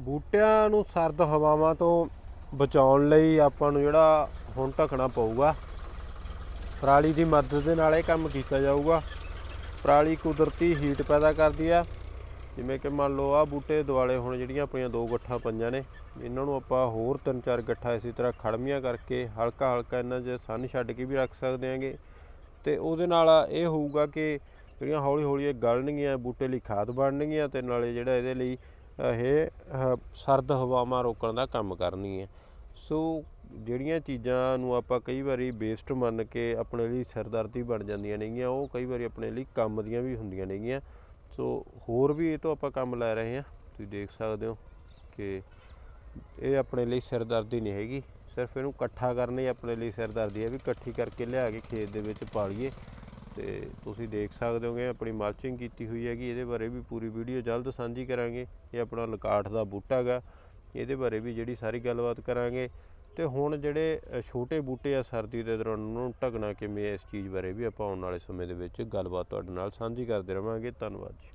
ਬੂਟਿਆਂ ਨੂੰ ਸਰਦ ਹਵਾਵਾਂ ਤੋਂ ਬਚਾਉਣ ਲਈ ਆਪਾਂ ਨੂੰ ਜਿਹੜਾ ਹੁਣ ਢਕਣਾ ਪਊਗਾ, ਪਰਾਲੀ ਦੀ ਮਦਦ ਦੇ ਨਾਲ ਇਹ ਕੰਮ ਕੀਤਾ ਜਾਊਗਾ। ਪਰਾਲੀ ਕੁਦਰਤੀ ਹੀਟ ਪੈਦਾ ਕਰਦੀ ਆ। ਜਿਵੇਂ ਕਿ ਮੰਨ ਲਓ ਆ ਬੂਟੇ ਦੁਆਲੇ ਹੁਣ ਜਿਹੜੀਆਂ ਆਪਣੀਆਂ ਦੋ ਗੱਠਾਂ ਪਈਆਂ ਨੇ, ਇਹਨਾਂ ਨੂੰ ਆਪਾਂ ਹੋਰ ਤਿੰਨ ਚਾਰ ਗੱਠਾਂ ਇਸੇ ਤਰ੍ਹਾਂ ਖੜਮੀਆਂ ਕਰਕੇ ਹਲਕਾ ਹਲਕਾ ਇਹਨਾਂ 'ਚ ਸੰਨ ਛੱਡ ਕੇ ਵੀ ਰੱਖ ਸਕਦੇ ਆਂਗੇ। ਤੇ ਉਹਦੇ ਨਾਲ ਇਹ ਹੋਊਗਾ ਕਿ ਜਿਹੜੀਆਂ ਹੌਲੀ ਹੌਲੀ ਇਹ ਗਲਣਗੀਆਂ, ਬੂਟੇ ਲਈ ਖਾਦ ਬਣਨਗੀਆਂ ਤੇ ਨਾਲੇ ਜਿਹੜਾ ਇਹਦੇ ਲਈ ਇਹ ਸਰਦ ਹਵਾਵਾਂ ਰੋਕਣ ਦਾ ਕੰਮ ਕਰਨੀ ਹੈ। ਸੋ ਜਿਹੜੀਆਂ ਚੀਜ਼ਾਂ ਨੂੰ ਆਪਾਂ ਕਈ ਵਾਰੀ ਵੇਸਟ ਮੰਨ ਕੇ ਆਪਣੇ ਲਈ ਸਿਰਦਰਦੀ ਬਣ ਜਾਂਦੀਆਂ ਨੇਗੀਆਂ, ਉਹ ਕਈ ਵਾਰੀ ਆਪਣੇ ਲਈ ਕੰਮ ਦੀਆਂ ਵੀ ਹੁੰਦੀਆਂ ਨੇਗੀਆਂ। ਸੋ ਹੋਰ ਵੀ ਇਹ ਤੋਂ ਆਪਾਂ ਕੰਮ ਲੈ ਰਹੇ ਹਾਂ। ਤੁਸੀਂ ਦੇਖ ਸਕਦੇ ਹੋ ਕਿ ਇਹ ਆਪਣੇ ਲਈ ਸਿਰਦਰਦੀ ਨਹੀਂ ਹੈਗੀ। ਸਿਰਫ ਇਹਨੂੰ ਇਕੱਠਾ ਕਰਨੀ ਆਪਣੇ ਲਈ ਸਿਰਦਰਦੀ ਹੈ ਵੀ ਇਕੱਠੀ ਕਰਕੇ ਲਿਆ ਕੇ ਖੇਤ ਦੇ ਵਿੱਚ ਪਾ ਲਈਏ। ਤੇ ਤੁਸੀਂ ਦੇਖ ਸਕਦੇ ਹੋਗੇ ਆਪਣੀ ਮਲਚਿੰਗ ਕੀਤੀ ਹੋਈ ਹੈਗੀ। ਇਹਦੇ ਬਾਰੇ ਵੀ ਪੂਰੀ ਵੀਡੀਓ ਜਲਦ ਸਾਂਝੀ ਕਰਾਂਗੇ। ਇਹ ਆਪਣਾ ਲਕਾਠ ਦਾ ਬੂਟਾ ਹੈਗਾ। ਇਹਦੇ ਬਾਰੇ ਵੀ ਜਿਹੜੀ ਸਾਰੀ ਗੱਲਬਾਤ ਕਰਾਂਗੇ। ਤੇ ਹੁਣ ਜਿਹੜੇ ਛੋਟੇ ਬੂਟੇ ਆ ਸਰਦੀ ਦੇ ਦੌਰਾਨ ਉਹਨਾਂ ਨੂੰ ਢਕਣਾ ਕਿਵੇਂ ਹੈ, ਇਸ ਚੀਜ਼ ਬਾਰੇ ਵੀ ਆਪਾਂ ਆਉਣ ਵਾਲੇ ਸਮੇਂ ਦੇ ਵਿੱਚ ਗੱਲਬਾਤ ਤੁਹਾਡੇ ਨਾਲ ਸਾਂਝੀ ਕਰਦੇ ਰਵਾਂਗੇ। ਧੰਨਵਾਦ ਜੀ।